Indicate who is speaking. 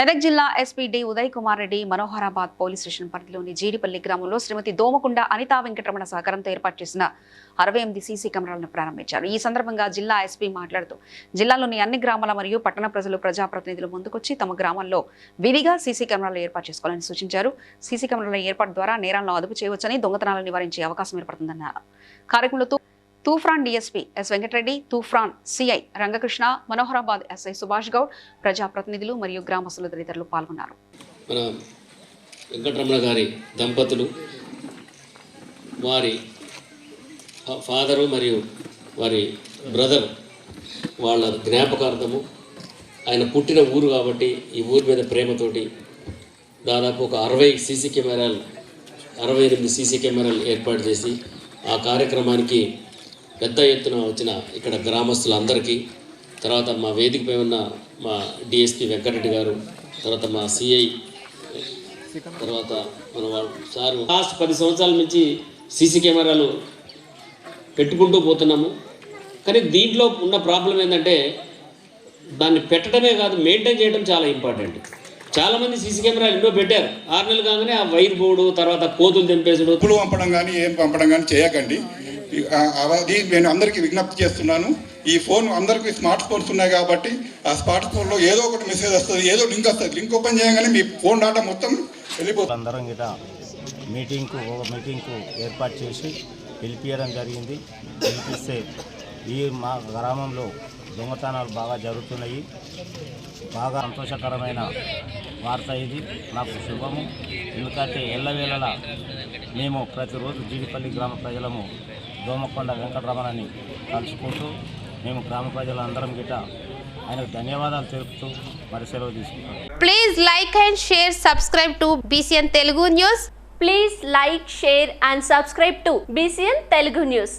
Speaker 1: మెదక్ జిల్లా SP D Uday Kumar Reddy Manoharabad police station పరిధిలోని జీడిపల్లి గ్రామంలో శ్రీమతి దోమకుండ అనితా వెంకటరమణ సహకారంతో ఏర్పాటు చేసిన అరవై ఎనిమిది సీసీ కెమెరాలను ప్రారంభించారు. ఈ సందర్భంగా జిల్లా ఎస్పీ మాట్లాడుతూ జిల్లాలోని అన్ని గ్రామాల మరియు పట్టణ ప్రజలు ప్రజాప్రతినిధులు ముందుకొచ్చి తమ గ్రామాల్లో విధిగా సీసీ కెమెరాలు ఏర్పాటు చేసుకోవాలని సూచించారు. సీసీ కెమెరాల ఏర్పాటు ద్వారా నేరాలను అదుపు చేయవచ్చని దొంగతనాలను నివారించే అవకాశం ఏర్పడుతుందన్నారు. కార్యక్రమంలో Toopran DSP S Venkatareddy Toopran CI Rangakrishna Manoharabad SI Subhash Goud ప్రజాప్రతినిధులు మరియు గ్రామస్తులు తదితరులు పాల్గొన్నారు.
Speaker 2: మన వెంకటరమణ గారి దంపతులు వారి ఫాదరు మరియు వారి బ్రదర్ వాళ్ళ జ్ఞాపకార్థము ఆయన పుట్టిన ఊరు కాబట్టి ఈ ఊరి మీద ప్రేమతోటి దాదాపు ఒక అరవై సీసీ కెమెరాలు అరవై ఎనిమిది సీసీ కెమెరాలు ఏర్పాటు చేసి ఆ కార్యక్రమానికి పెద్ద ఎత్తున వచ్చిన ఇక్కడ గ్రామస్తులందరికీ తర్వాత మా వేదికపై ఉన్న మా డిఎస్పి వెంకటరెడ్డి గారు తర్వాత మా సిఐ తర్వాత మన వాళ్ళు సార్. లాస్ట్ పది సంవత్సరాల నుంచి సీసీ కెమెరాలు పెట్టుకుంటూ పోతున్నాము. కానీ దీంట్లో ఉన్న ప్రాబ్లం ఏంటంటే దాన్ని పెట్టడమే కాదు మెయింటైన్ చేయడం చాలా ఇంపార్టెంట్. చాలామంది సీసీ కెమెరాలు ఎన్నో పెట్టారు. ఆరు నెలలు కాగానే ఆ వైర్ బోర్డు తర్వాత కోతులు తెంపేసుడు.
Speaker 3: పంపడం కానీ ఏం పంపడం కానీ చేయకండి. అది నేను అందరికీ విజ్ఞప్తి చేస్తున్నాను ఈ ఫోన్ అందరికీ స్మార్ట్ ఫోన్స్ ఉన్నాయి కాబట్టి ఆ స్మార్ట్ ఫోన్లో ఏదో ఒకటి మెసేజ్ వస్తుంది ఏదో లింక్ వస్తుంది లింక్ ఓపెన్ చేయగానే మీ ఫోన్ డాటా మొత్తం వెళ్ళిపోతుంది.
Speaker 4: అందరం గిట మీటింగ్కు ఒక మీటింగ్కు ఏర్పాటు చేసి పిలిపియడం జరిగింది. పిలిపిస్తే ఈ మా గ్రామంలో దొంగతనాలు బాగా జరుగుతున్నాయి. బాగా సంతోషకరమైన వార్త ఇది. నాకు శుభము. ఎందుకంటే ఎల్లవేళలా మేము ప్రతిరోజు జీడిపల్లి గ్రామ ప్రజలము దోమకొండ వెంకటరమణని కలుసుకుంటూ మేము గ్రామ ప్రజలందరం గిట ఆయనకు ధన్యవాదాలు తెలుపుతూ మరి సెలవు తీసుకుంటాం.
Speaker 5: Please like and share subscribe to BCN Telugu news
Speaker 6: please like share and subscribe to BCN Telugu news